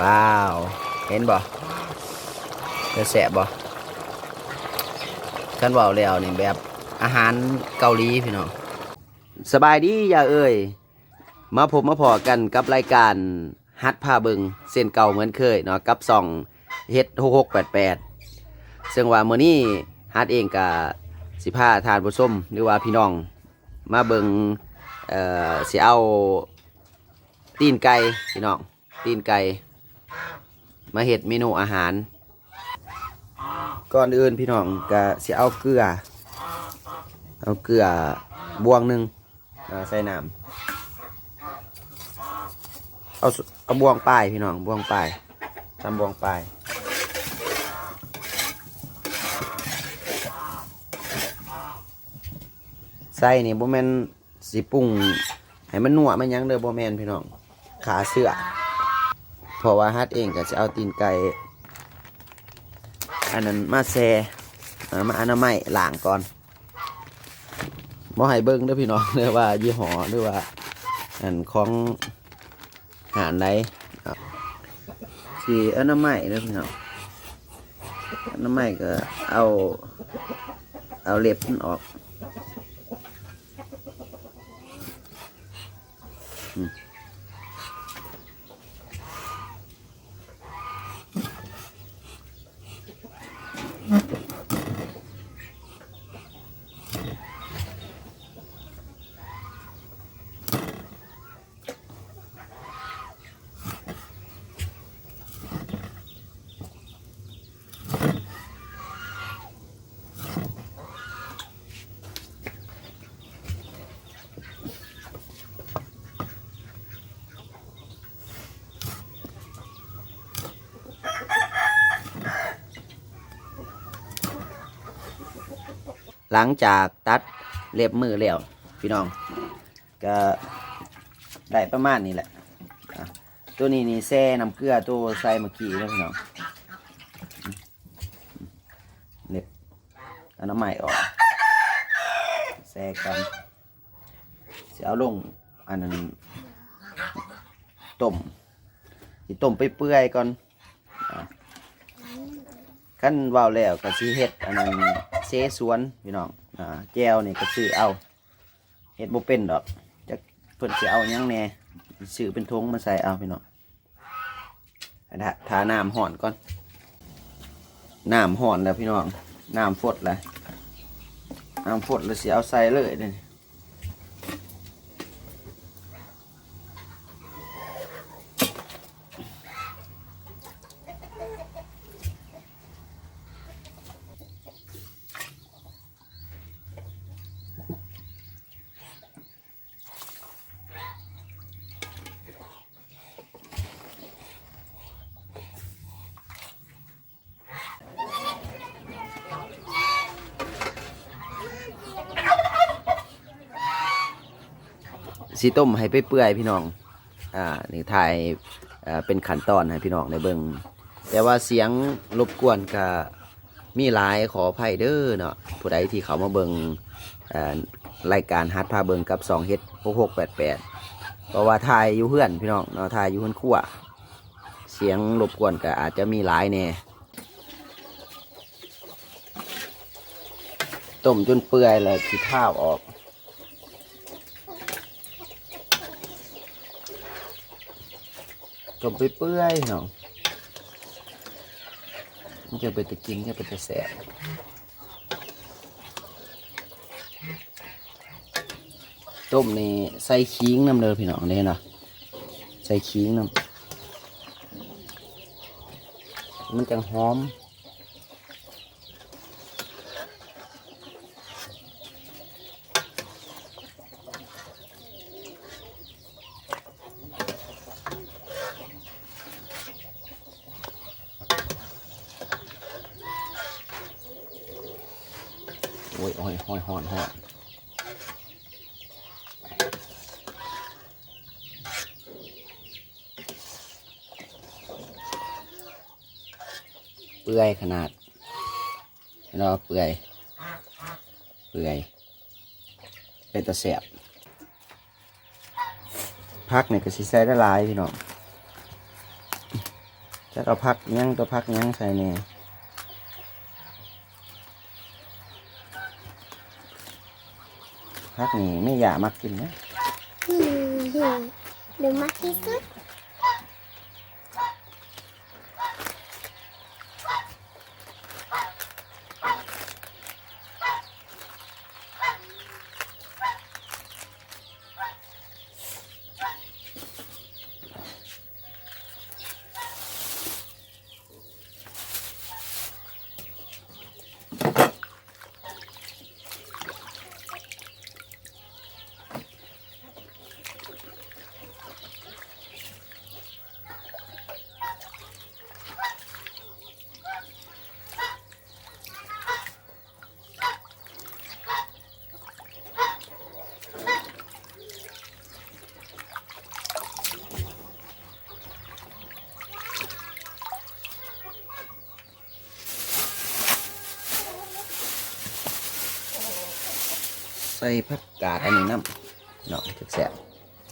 ว้าว เห็นบ่จะแสบบ่ฉันว่าแล้วนี่แบบอาหารเกาหลีพี่น้องสบายดีอย่าเอ่ยมาพบมาพอกันกับรายการฮัดพาเบิงเส้นเก่าเหมือนเคยเนาะกับส่องเฮ็ดหกหกแปดแปดซึ่งว่าเมื้อนี้ฮัดเองกับสิพาทานผู้ชมหรือว่าพี่น้อง มาเบิงเอ่อสิเอาตีนไก่พี่น้องตีนไก่ มาเฮ็ดเมนูอาหาร ก่อนอื่นพี่น้องก็สิเอาเกลือ เอาเกลือบวงหนึ่งใส่น้ำเอาเอาบวงปลายพี่น้องบวงปลายทำบวงปลายใส่นี่บ่แมนสิปรุงให้มันนัวมันยังเด้อบ่แมนพี่น้องขาเสือ ราะว่าฮัดเองก็จะเอาตีนไก่อันนั้นมาแซ่มาอนามัยล้างก่อนบ่ให้เบิ่งเด้อพี่น้องเด้อว่ายี่ห้อหรือว่าอันของหารใดสีอนามัยเด้อพี่น้องอนามัยก็เอาเอาเล็บมันออก หลังจากตัดเล็บมือแล้วพี่น้อง ก็ได้ประมาณนี้แหละ ตัวนี้นี่แซ่น้ำเกลือตัวใส่เมื่อกี้แล้วพี่น้องเล็บเอันน้ำใหม่ออกแซ่กันเสียเอาลงอันนั้นต้มสิต้มไปเปื่อยๆก่อนอขั้นวาวแล้วก็สิเฮ็ดอันนั้น สวนพี่น้องอ่าแก้วนี่ก็ซื้อเอาเฮ็ดบ่เป็นดอกจะเพิ่นสิเอาหยังแหน่ซื้อเป็นทงมาใส่เอาพี่น้องอันนั้นทาน้ำห่อนก่อนน้ำห่อนแล้วพี่น้องน้ำฟดแล้วน้ำฟดแล้วสิเอาใส่เลยเด้อ สีต้มให้ไปเปื่อยๆพี่น้อง อ่า นี่ถ่ายเป็นขั้นตอนให้พี่น้องในเบิงแต่ว่าเสียงรบกวนก็มีหลายขออภัยเด้อเนาะผู้ใดที่เขามาเบิงรายการฮัทพาเบิงกับ2เฮ็ด6688เพราะว่าถ่ายอยู่เพื่อนพี่น้องเนาะถ่ายอยู่เพื่อนขั้วเสียงรบกวนก็อาจจะมีหลายแน่ต้มจนเปื่อยแล้วขี้ข้าวออก ต้มไปเปื่อยๆเนาะมันจะไปตะกินจะไปตะแสบต้มนี่ใส่ขิงน้ำเด้อพี่น้องเนี่ยนะใส่ขิงน้ำมันจังหอม โอ้ยโอ้ยหอยหอนหอนเปื่อยขนาด เนาเปื่อย เปื่อยเป็นตะแสบพักเนี่ยก็สิใส่ได้หลายพี่น้องจะเอาพักยังตัวพักยังใส่เนี่ยพักนี่ไม่อยากมักกินนะหืมหืมหนูมากที่สุด ส่ผักกาดอันนี้น้ำเนาะถึกแสบ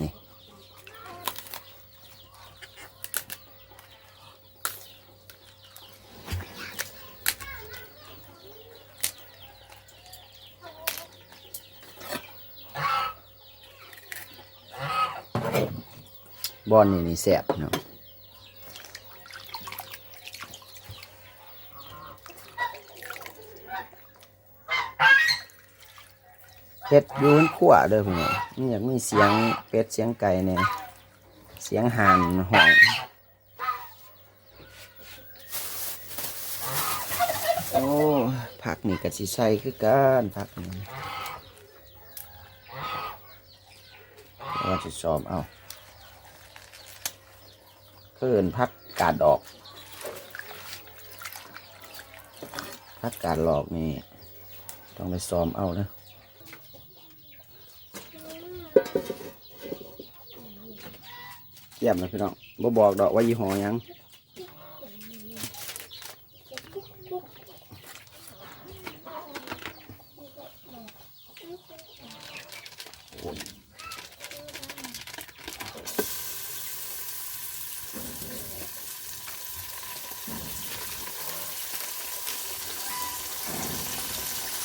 นี่บอนนี่นี่แสบเนาะ เฮ็ดอยูนขั้วเด้อพี่น้องนี่อยากมีเสียงเป็ดเสียงไก่เนี่ยเสียงห่านหองโอ้ผักนี่ก็สิใส่คือกันผักนี่ว่าสิซ้อมเอาเพิ่นพักกาดดอกพักกาดหลอกนี่ต้องไปซ้อมเอานะ เยี่ยมนะพี่น้องบ่บอกดอกว่ายี่ห้อยัง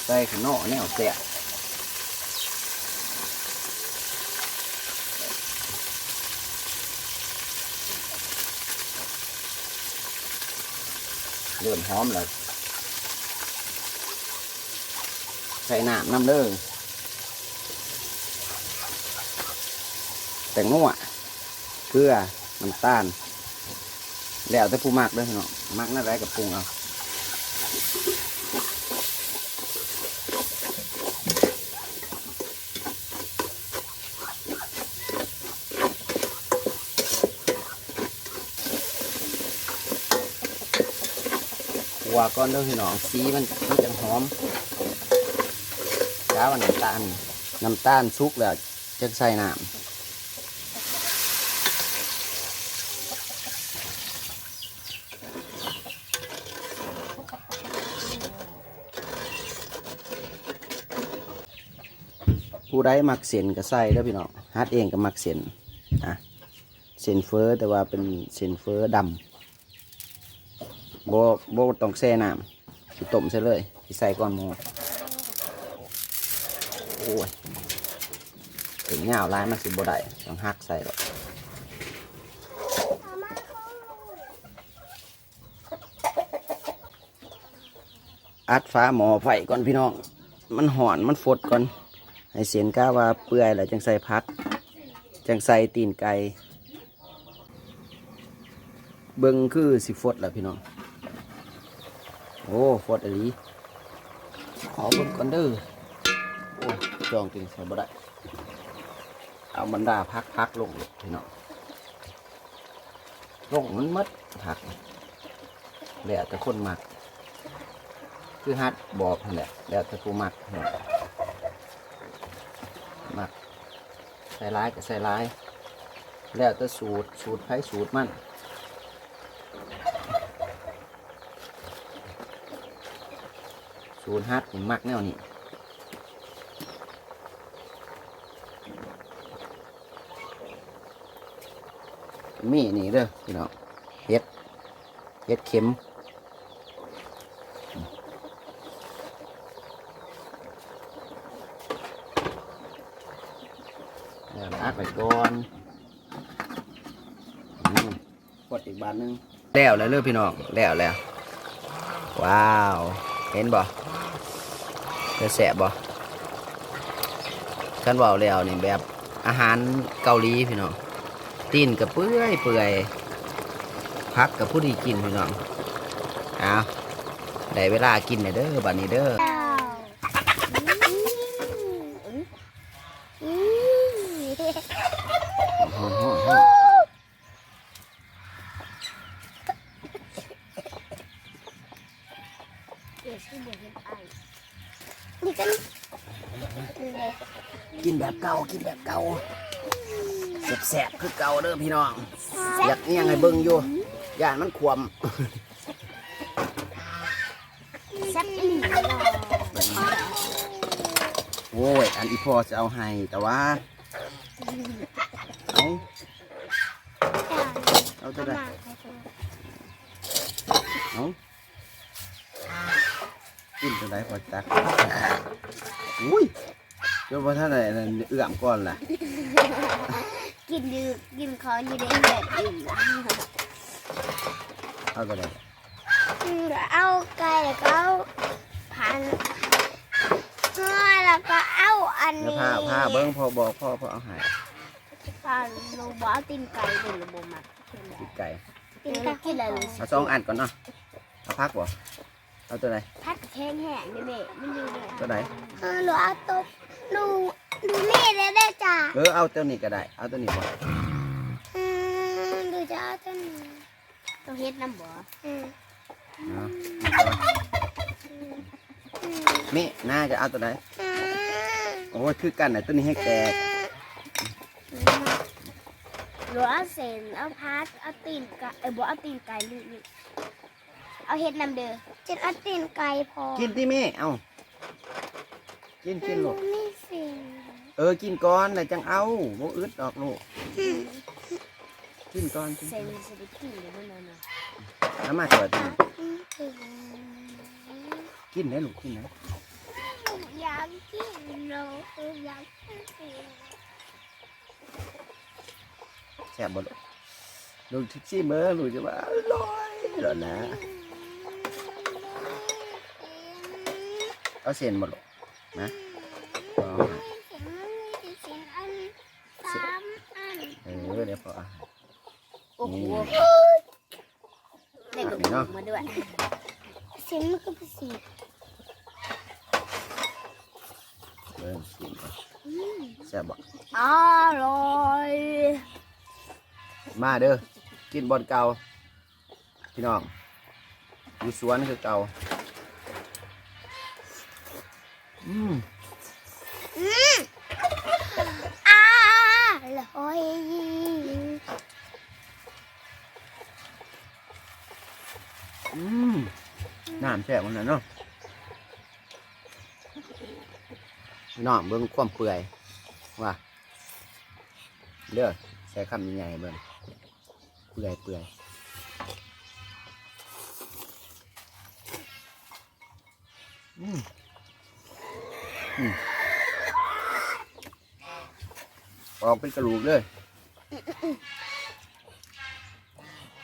ใส่ขนอแนวแสบ มหอมแล้วใส่น้ำน้ำเด้อแตงโมเกลือน้ำตาลแล้วแต่ผู้มากเด้อเนาะมากน่าไรกับปรุงเอา ก่อนเด้อพี่น้องสีมันมันจะหอมจ้าวันน้ำตาลน้ำตาลสุกแล้วจะใส่น้ำผู้ใดมักเส้นก็ใส่เด้อพี่น้องฮัดเองก็มักเส้นอะเส้นเฟอแต่ว่าเป็นเส้นเฟอดำ โบโบต้องแช่น้ำสิต้มใส่เลยสิใส่ก้อนหมูโอ้ยถึงเงาลายมันสิบ่ได้ต้องหักใส่หรอกอัดฟ้าหมอไฟก่อนพี่น้อง มันหอนมันฟดก่อน ให้เสียนก้าว่าเปื่อยแล้วจังใส่พัก จังใส่ตีนไก่เบิงคือสิฟดแล้วพี่น้อง โอ้ฟอดอลีขอเบิ่งก่อนเด้อโอ้จองจริงใส่บ่ได้เอาบรรดาพักพักลงเลยพี่น้องลงมันมัดผักแล้วแต่คนมัก คือฮัดบอกนั่นแหละแล้วแต่ผู้มักหมักใส่ร้ายก็ใส่ร้าย แล้วแต่สูตรสูตรไผสูตรมัน ศูนย์ฮัทผมมักแนวนี้มีนี่เด้อพี่น้องเห็ดเฮ็ดเข็มแล้วอัดไปก่อนอืมกดอีกบานหนึงแล้วแล้วเลือพี่น้องแล้วแล้วว้าว เห็นบ่ จะแสบบ่ขันบาแล้วนี่แบบอาหารเกาหลีพี่น้องตีนกับเปื่อยเปื่อยพักกับผู้ดีกินพี่น้องเอาได้เวลากินแล้วเด้อบัดนี้เด้อม ฮ้อนฮ้อนฮ้อน เดี๋ยวชื่อบัวเห็นไอนี่กันเลย กินแบบเก่ากินแบบเก่าแสบๆคือเก่าเด้อ พี่น้อง อยากเอียงให้เบิ่งอยู่ย่านมันขวมแซ่บอีหลีเลยโอ้ย อันอีพอจะเอาให้ แต่ว่า เอาเอาจะได้เอากินจะได้พอจักอุ้ยเดี๋ยวพอท่านไหนเอื้อมก่อนล่ะ กินอยู่กินของอยู่ในแบบอื่นละเอาก็ได้อืมเอาไก่แล้วก็เอาพันเมื่อแล้วก็เอาอันเดี๋ยวนี้พาพาเบิ้งพอบอกพ่อพอเอาให้พาโนบเอาตีนไก่เป็นระบบมาติดไก่ตีนไก่กินอะไรเอาสองอันก่อนเนาะเอาพักบ่เอาตัวไหนพัดแห้งแห้งนี่แม่มันอยู่เนี่ยตัวไหนเออหนูเอาตัวหนู หนูนี่เลยได้จ้ะเออเอาตัวนี้ก็ได้ เอาตัวนี้บ่อืมหนูจะเอาตัวนี้ตัวเฮ็ดน้ำบ่อืมเอาอืมมิน่าจะเอาตัวไหนอืมโอ้ยคือกันน่ะตัวนี้ให้แกกหรือเอาเส้นเอาพัดเอาตีนไก่เออบ่เอาตีนไก่นี่นี่เอาเฮ็ดน้ำเด้อจะเอาตีนไก่พอกินที่แม่เอากินกินลูก นี่สิ เออกินก่อนแล้วจังเอาโมอึดออกลูกกินก่อนกินเส้นสิได้กินเดี๋ยวมันนั่นน่ะน้ำมาเถิดนี่อืมถึงกินได้ลูกกินนะอยากกินเนาะอยากกินแซ่บบ่ลูกลูกทิชชี่เมื่อลูกจะว่าอร่อยแล้วนะ เอาเส้นบ่ลูกนะเอาให้เออเดี๋ยวพอเอาให้ โอ้โหนี่ได้กระปุเนาะกมาด้วยเสียงมันก็เป็นสีเริ่มกินก่อนแซ่บบ่อร่อยมาเด้อกินบอนเก่าพี่น้องอยู่สวนคือเก่าอืม อร่อย อืมน้ำแซ่บมันนะเนาะน้องเบิ่งความเปื่อยว่าเด้อใส่คำใหญ่ๆเบิ่งเปื่อยเปื่อยอืมอืมออกเป็นกระดูกเลย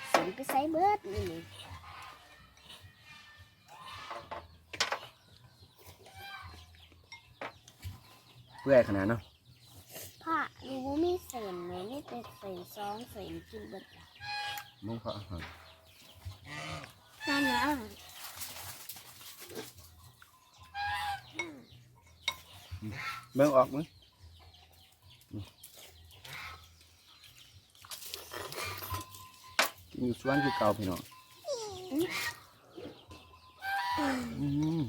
เสียงไปใส่เบิดนี่ เปื่อยขนาดเนาะพ่อรู้ว่ามีเส้นไหมนี่เป็นเส้นสองเส้นกินเบิดมุ้งเพาะอาหารนั่นนะเบิ่งออกมั้ยกินอยู่สวนคือเก่าพี่น้องอืม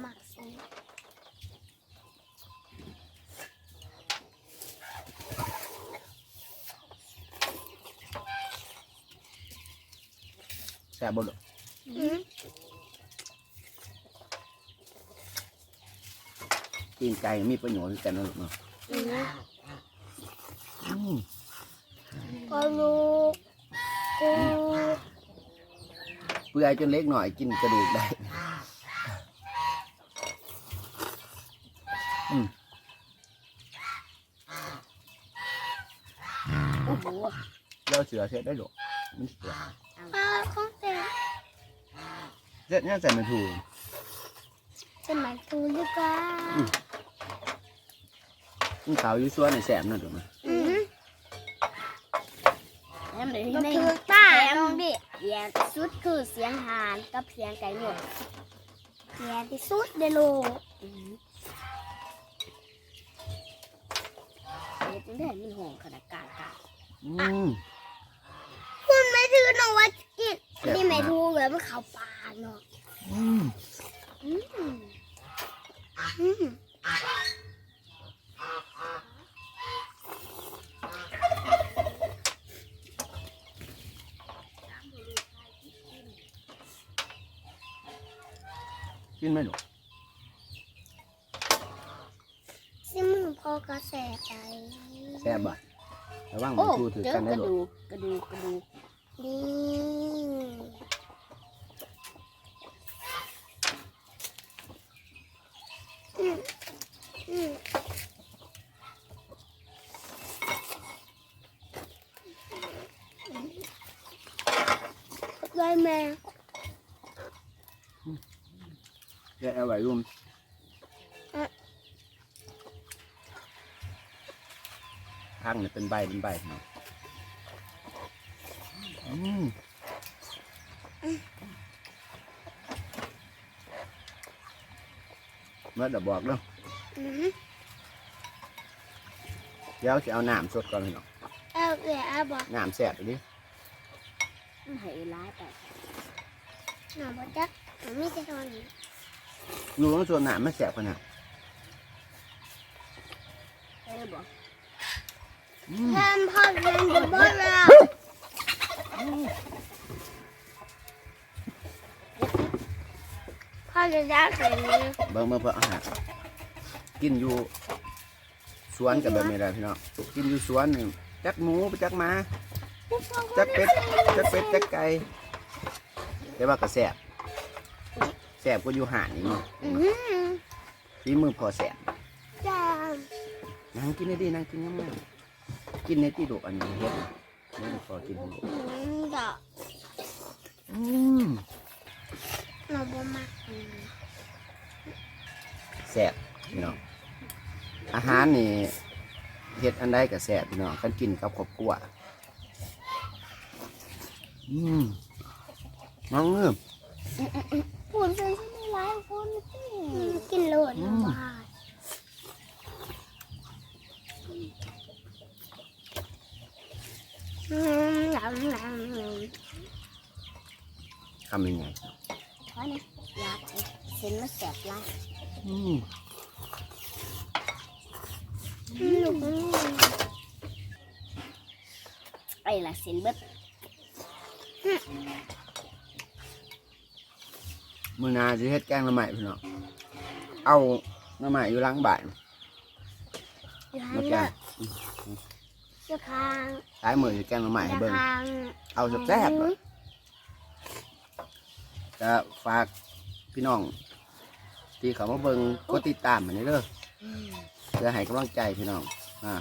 หมักเส้น แซ่บบ่ลูกอืมกินไก่มีประโยชน์คือกันนะลูกเนาะอืมอืมก็ลูกกูเปื่อยจนเล็กหน่อยกินกระดูกได้อืมโอ้โหแล้วเสือเสร็จได้หรอมันเสือ ปลาของเต็ม เสร็จเนี่ยใส่มันถูกจะมาทูดีกว่ากินขาวอยูซัวในแสบนั่นถูกไหมอือหือแถมเลยก็ในคือตาน้องดิแย่สุดคือเสียงห่านกับเสียงไก่หนวดแย่ที่สุดในโลกอืมเอ๊ะจังได้มันห่วงขนาดกลางกลางอืมคุณไม่ถือน้องว่ากินแซ่บนี่ไม่มากทูเลยมันเขาปลาเนาะอืมอืมอืมกินไหมหนูซิมึงพอกระแสไปแสบบ่ะระวังมัโอ้นถูถือเจอกันกได้ระหรอดูกกระดูกกระดูกนี่ ยายแม่แกเอาไว้รุ่มข้างเนี่ยเป็นใบเป็นใบเนาะอืมเมื่อเดี๋ยวบอกเนาะอืมเดี๋ยวจะเอาน้ำสดก่อนเลยเนาะเอาเดี๋ยวเอาบอกน้ำแสบดิ มันให้ร้ายไปหน่อบอกจักหนูไม่จะทอนนี้อยู่ตรงส่วนน้ำไม่แสบขนาดเออบอกอืมทำพ่อเรียนอยู่บ้านเราพ่อจะยักษ์แบบนี้เบิ่งเมื่อเพื่ออาหารกินอยู่สวนกับแบบนี้แหละพี่น้องกินอยู่สวนนี่จักหมูไปจักหมา จักเป็ดจักเป็ดจักไก่แต่ว่าก็แสบแสบก็อยู่ห่านนี่เนาะอืมฝีมือพอแสบจ้านั่งกินได้ดีนั่งกินง่ายๆกินในที่ดุอันนี้เฮ็ดนี่พอกินของลูกอืมดอกอืมหนูบ่มักอืมแสบพี่น้องอาหารนี่เฮ็ดอันใดก็แสบพี่น้องกันกินกับครอบครัว อืมน้องเงือบพูดใส่ฉันไม่ร้ายคนสิอืมกินโลดนะว่าอืมหลังหลังทำยังไงเพราะนี่ยอยากให้เส้นมันแสบร้ายอืมอืมลูกไอ้ละเส้นเบิด มือหนาจะเฮ็ดแกงหน้ำใหม่พี่น้องเอาหน้ำใหม่อยู่หล้างบ้านอยู่มาทางแกเด้งอจะคางท้ายมือจะแกงหน้ำใหม่ให้จะเบิ่งคางเอาแซ่บๆเลยจะฝากพี่น้อง ที่เขามาเบิ่งกดติดตามมันนี้เด้อเพื่อให้กำลังใจพี่น้องอ่า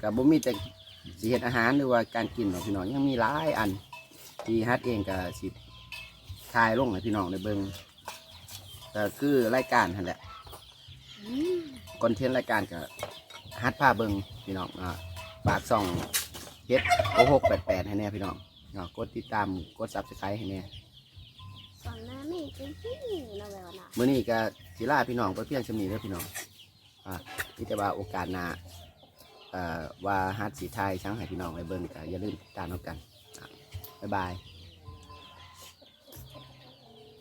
กับบ่มีแต่สิเฮ็ดอาหารหรือว่าการกินของพี่น้องยังมีหลายอัน ที่ฮัดเองก็สิถ่ายลงให้พี่น้องได้เบิ่งก็คือรายการนั่นแหละคอนเทนต์รายการกับฮัดพาเบิงพี่น้องอ่าฝากส่องเฮ็ดโอหกแปดแปดให้แน่พี่น้องเนาะกดติดตามกดซับสไครต์ให้แน่สอนน้าไม่จริงที่เราแบบว่ามื้อนี้ก็สิลาพี่น้องก็เพียงชำนี้เด้อพี่น้องอ่านี่แต่ว่าโอกาสหน้าเอ่อว่าฮัดสีไทยช่างให้พี่น้องไปเบิ่งก็อย่าลืมติดตามเรากันอะ บ๊ายบาย